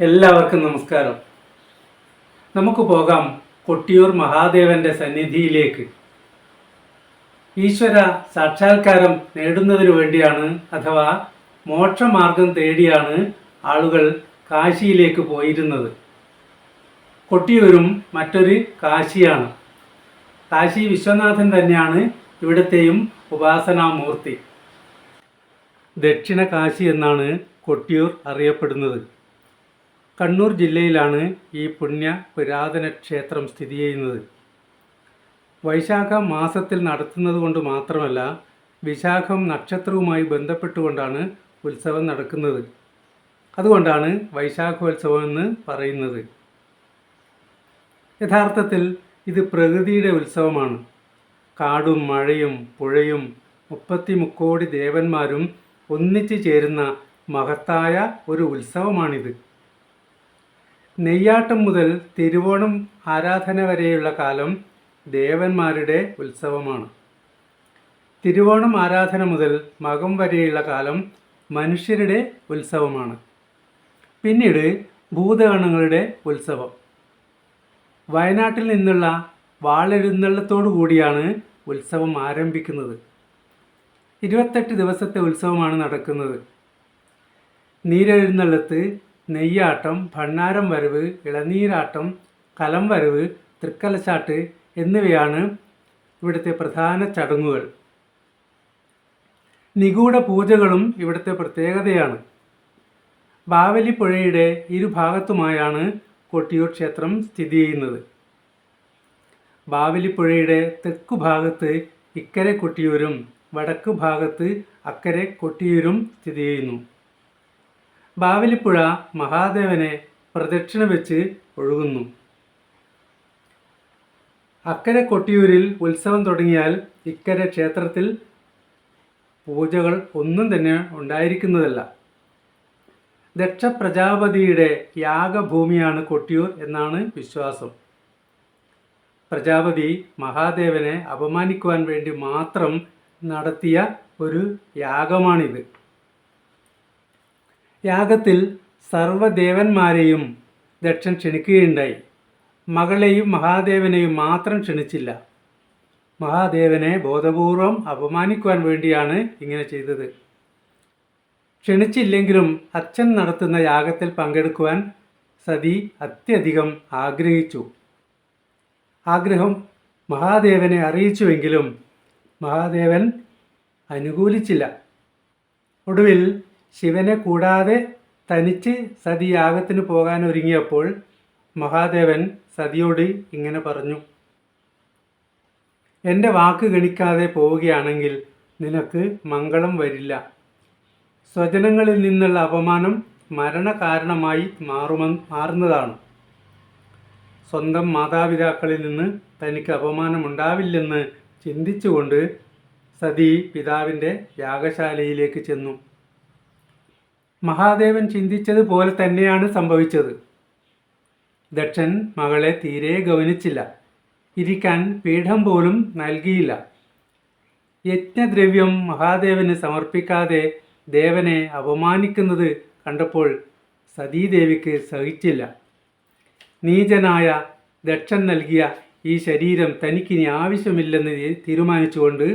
എല്ലാവർക്കും നമസ്കാരം. നമുക്ക് പോകാം കൊട്ടിയൂർ മഹാദേവന്റെ സന്നിധിയിലേക്ക്. ഈശ്വര സാക്ഷാത്കാരം നേടുന്നതിനു വേണ്ടിയാണ് അഥവാ മോക്ഷമാർഗം തേടിയാണ് ആളുകൾ കാശിയിലേക്ക് പോയിരുന്നത്. കൊട്ടിയൂരും മറ്റൊരു കാശിയാണ്. കാശി വിശ്വനാഥൻ തന്നെയാണ് ഇവിടത്തെയും ഉപാസനാമൂർത്തി. ദക്ഷിണ കാശി എന്നാണ് കൊട്ടിയൂർ അറിയപ്പെടുന്നത്. കണ്ണൂർ ജില്ലയിലാണ് ഈ പുണ്യ പുരാതന ക്ഷേത്രം സ്ഥിതി ചെയ്യുന്നത്. വൈശാഖ മാസത്തിൽ നടത്തുന്നത് കൊണ്ട് മാത്രമല്ല വിശാഖം നക്ഷത്രവുമായി ബന്ധപ്പെട്ടുകൊണ്ടാണ് ഉത്സവം നടക്കുന്നത്. അതുകൊണ്ടാണ് വൈശാഖോത്സവം എന്ന് പറയുന്നത്. യഥാർത്ഥത്തിൽ ഇത് പ്രകൃതിയുടെ ഉത്സവമാണ്. കാടും മഴയും പുഴയും മുപ്പത്തി മുക്കോടി ദേവന്മാരും ഒന്നിച്ചു ചേരുന്ന മഹത്തായ ഒരു ഉത്സവമാണിത്. നെയ്യാട്ടം മുതൽ തിരുവോണം ആരാധന വരെയുള്ള കാലം ദേവന്മാരുടെ ഉത്സവമാണ്. തിരുവോണം ആരാധന മുതൽ മകം വരെയുള്ള കാലം മനുഷ്യരുടെ ഉത്സവമാണ്. പിന്നീട് ഭൂതഗണങ്ങളുടെ ഉത്സവം. വയനാട്ടിൽ നിന്നുള്ള വാളെഴുന്നള്ളത്തോടു കൂടിയാണ് ഉത്സവം ആരംഭിക്കുന്നത്. ഇരുപത്തെട്ട് ദിവസത്തെ ഉത്സവമാണ് നടക്കുന്നത്. നീരെഴുന്നള്ളത്ത് നെയ്യാട്ടം ഭണ്ണാരം വരവ് ഇളനീരാട്ടം കലം വരവ് തൃക്കലശാട്ട് എന്നിവയാണ് ഇവിടുത്തെ പ്രധാന ചടങ്ങുകൾ. നിഗൂഢ പൂജകളും ഇവിടുത്തെ പ്രത്യേകതയാണ്. ബാവലി പുഴയുടെ ഇരുഭാഗത്തുമായാണ് കൊട്ടിയൂർ ക്ഷേത്രം സ്ഥിതി ചെയ്യുന്നത്. ബാവലി പുഴയുടെ തെക്കു ഭാഗത്ത് ഇക്കരെ കൊട്ടിയൂരും വടക്ക് ഭാഗത്ത് അക്കരെ കൊട്ടിയൂരും സ്ഥിതി ചെയ്യുന്നു. ബാവലിപ്പുഴ മഹാദേവനെ പ്രദക്ഷിണ വെച്ച് ഒഴുകുന്നു. അക്കരെ കൊട്ടിയൂരിൽ ഉത്സവം തുടങ്ങിയാൽ ഇക്കരെ ക്ഷേത്രത്തിൽ പൂജകൾ ഒന്നും തന്നെ ഉണ്ടായിരിക്കുന്നതല്ല. ദക്ഷ പ്രജാപതിയുടെ യാഗഭൂമിയാണ് കൊട്ടിയൂർ എന്നാണ് വിശ്വാസം. പ്രജാപതി മഹാദേവനെ അപമാനിക്കുവാൻ വേണ്ടി മാത്രം നടത്തിയ ഒരു യാഗമാണിത്. യാഗത്തിൽ സർവദേവന്മാരെയും ദക്ഷൻ ക്ഷണിക്കുകയുണ്ടായി. മകളെയും മഹാദേവനെയും മാത്രം ക്ഷണിച്ചില്ല. മഹാദേവനെ ബോധപൂർവം അപമാനിക്കുവാൻ വേണ്ടിയാണ് ഇങ്ങനെ ചെയ്തത്. ക്ഷണിച്ചില്ലെങ്കിലും അച്ഛൻ നടത്തുന്ന യാഗത്തിൽ പങ്കെടുക്കുവാൻ സതി അത്യധികം ആഗ്രഹിച്ചു. ആഗ്രഹം മഹാദേവനെ അറിയിച്ചുവെങ്കിലും മഹാദേവൻ അനുകൂലിച്ചില്ല. ഒടുവിൽ ശിവനെ കൂടാതെ തനിച്ച് സതി യാഗത്തിന് പോകാൻ ഒരുങ്ങിയപ്പോൾ മഹാദേവൻ സതിയോട് ഇങ്ങനെ പറഞ്ഞു എന്റെ വാക്ക് ഗണിക്കാതെ പോവുകയാണെങ്കിൽ നിനക്ക് മംഗളം വരില്ല. സ്വജനങ്ങളിൽ നിന്നുള്ള അപമാനം മരണകാരണമായി മാറുമെന്ന് മാറുന്നതാണ്. സ്വന്തം മാതാപിതാക്കളിൽ നിന്ന് തനിക്ക് അപമാനമുണ്ടാവില്ലെന്ന് ചിന്തിച്ചുകൊണ്ട് സതി പിതാവിന്റെ യാഗശാലയിലേക്ക് ചെന്നു. മഹാദേവൻ ചിന്തിച്ചതുപോലെ തന്നെയാണ് സംഭവിച്ചത്. ദക്ഷൻ മകളെ തീരെ ഗവനിച്ചില്ല ഇരിക്കാൻ പീഠം പോലും നൽകിയില്ല. യജ്ഞദ്രവ്യം മഹാദേവന് സമർപ്പിക്കാതെ ദേവനെ അപമാനിക്കുന്നത് കണ്ടപ്പോൾ സതീദേവിക്ക് സഹിച്ചില്ല. നീചനായ ദക്ഷൻ നൽകിയ ഈ ശരീരം തനിക്കിനി ആവശ്യമില്ലെന്ന് തീരുമാനിച്ചുകൊണ്ട്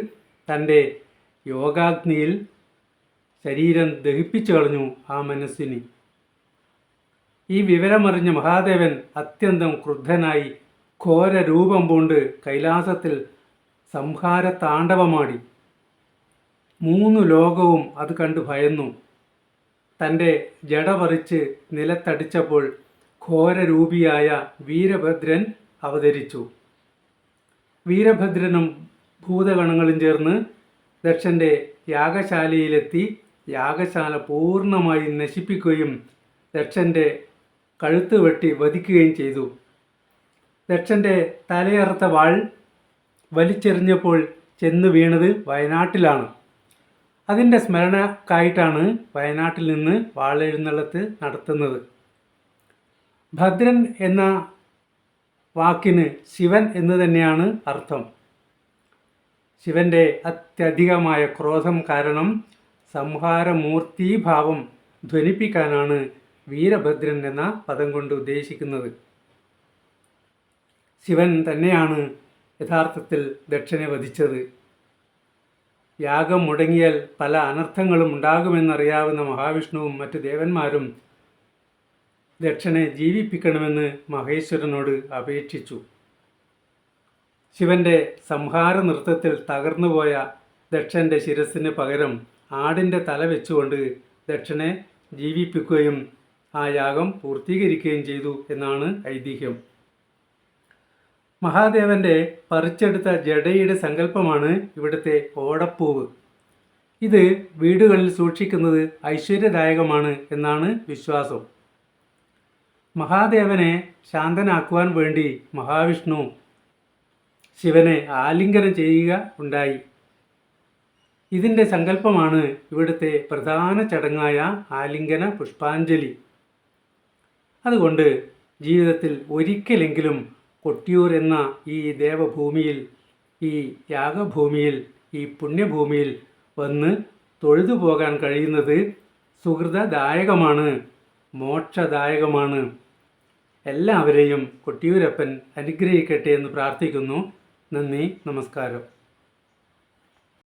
തന്റെ യോഗാഗ്നിയിൽ ശരീരം ദഹിപ്പിച്ചു കളഞ്ഞു ആ മനസ്സിന്. ഈ വിവരമറിഞ്ഞ മഹാദേവൻ അത്യന്തം ക്രുദ്ധനായി ഘോര രൂപം പൂണ്ട് കൈലാസത്തിൽ സംഹാര താണ്ഡവമാടി മൂന്ന് ലോകവും അത് കണ്ട് ഭയന്നു. തന്റെ ജട പറിച്ച് നിലത്തടിച്ചപ്പോൾ ഘോരരൂപിയായ വീരഭദ്രൻ അവതരിച്ചു. വീരഭദ്രനും ഭൂതഗണങ്ങളും ചേർന്ന് ദക്ഷന്റെ യാഗശാലയിലെത്തി യാഗശാല പൂർണമായി നശിപ്പിക്കുകയും ദക്ഷന്റെ കഴുത്ത് വെട്ടി വധിക്കുകയും ചെയ്തു. ദക്ഷന്റെ തലയറുത്ത വാൾ വലിച്ചെറിഞ്ഞപ്പോൾ ചെന്ന് വീണത് വയനാട്ടിലാണ്. അതിന്റെ സ്മരണക്കായിട്ടാണ് വയനാട്ടിൽ നിന്ന് വാളെഴുന്നള്ളത്ത് നടത്തുന്നത്. ഭദ്രൻ എന്ന വാക്കിന് ശിവൻ എന്ന് തന്നെയാണ് അർത്ഥം. ശിവന്റെ അത്യധികമായ ക്രോധം കാരണം സംഹാരമൂർത്തീഭാവം ധ്വനിപ്പിക്കാനാണ് വീരഭദ്രൻ എന്ന പദം കൊണ്ട് ഉദ്ദേശിക്കുന്നത്. ശിവൻ തന്നെയാണ് യഥാർത്ഥത്തിൽ ദക്ഷനെ വധിച്ചത്. യാഗം മുടങ്ങിയാൽ പല അനർത്ഥങ്ങളും ഉണ്ടാകുമെന്നറിയാവുന്ന മഹാവിഷ്ണുവും മറ്റു ദേവന്മാരും ദക്ഷനെ ജീവിപ്പിക്കണമെന്ന് മഹേശ്വരനോട് അപേക്ഷിച്ചു. ശിവന്റെ സംഹാര നൃത്തത്തിൽ തകർന്നുപോയ ദക്ഷന്റെ ശിരസിന് പകരം ആടിന്റെ തല വെച്ചുകൊണ്ട് ദക്ഷനെ ജീവിപ്പിക്കുകയും ആ യാഗം പൂർത്തീകരിക്കുകയും ചെയ്തു എന്നാണ് ഐതിഹ്യം. മഹാദേവന്റെ പറിച്ചെടുത്ത ജഡയുടെ സങ്കല്പമാണ് ഇവിടുത്തെ ഓടപ്പൂവ്. ഇത് വീടുകളിൽ സൂക്ഷിക്കുന്നത് ഐശ്വര്യദായകമാണ് എന്നാണ് വിശ്വാസം. മഹാദേവനെ ശാന്തനാക്കുവാൻ വേണ്ടി മഹാവിഷ്ണു ശിവനെ ആലിംഗനം ചെയ്യുക ഉണ്ടായി. ഇതിന്റെ സങ്കല്പമാണ് ഇവിടുത്തെ പ്രധാന ചടങ്ങായ ആലിംഗന പുഷ്പാഞ്ജലി. അതുകൊണ്ട് ജീവിതത്തിൽ ഒരിക്കലെങ്കിലും കൊട്ടിയൂർ എന്ന ഈ ദേവഭൂമിയിൽ ഈ യാഗഭൂമിയിൽ ഈ പുണ്യഭൂമിയിൽ വന്ന് തൊഴുതു പോകാൻ കഴിയുന്നത് സുഹൃതദായകമാണ് മോക്ഷദായകമാണ്. എല്ലാവരെയും കൊട്ടിയൂരപ്പൻ അനുഗ്രഹിക്കട്ടെ എന്ന് പ്രാർത്ഥിക്കുന്നു. നന്ദി നമസ്കാരം.